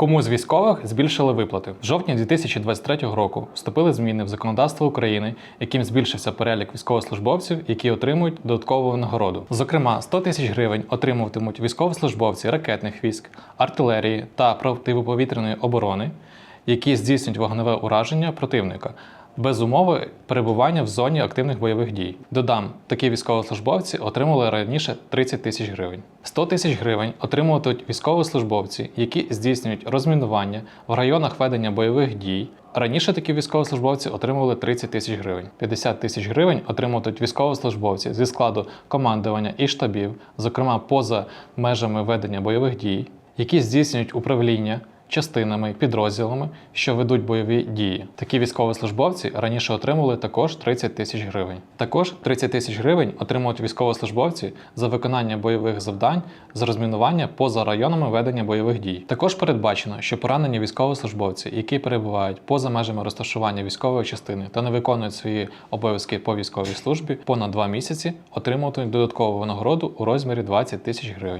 Кому з військових збільшили виплати? В жовтні 2023 року вступили зміни в законодавство України, яким збільшився перелік військовослужбовців, які отримують додаткову нагороду. Зокрема, 100 тисяч гривень отримуватимуть військовослужбовці ракетних військ, артилерії та противоповітряної оборони, які здійснюють вогневе ураження противника. Без умови перебування в зоні активних бойових дій. Додам, такі військовослужбовці отримали раніше 30 тисяч гривень. 100 тисяч гривень отримуватимуть військовослужбовці, які здійснюють розмінування в районах ведення бойових дій. Раніше такі військовослужбовці отримували 30 тисяч гривень. 50 тисяч гривень отримуватимуть військовослужбовці зі складу командування і штабів, зокрема поза межами ведення бойових дій, які здійснюють управління частинами, підрозділами, що ведуть бойові дії. Такі військовослужбовці раніше отримували також 30 тисяч гривень. Також 30 тисяч гривень отримують військовослужбовці за виконання бойових завдань з розмінування поза районами ведення бойових дій. Також передбачено, що поранені військовослужбовці, які перебувають поза межами розташування військової частини та не виконують свої обов'язки по військовій службі понад 2 місяці, отримуватимуть додаткову винагороду у розмірі 20 тисяч гривень.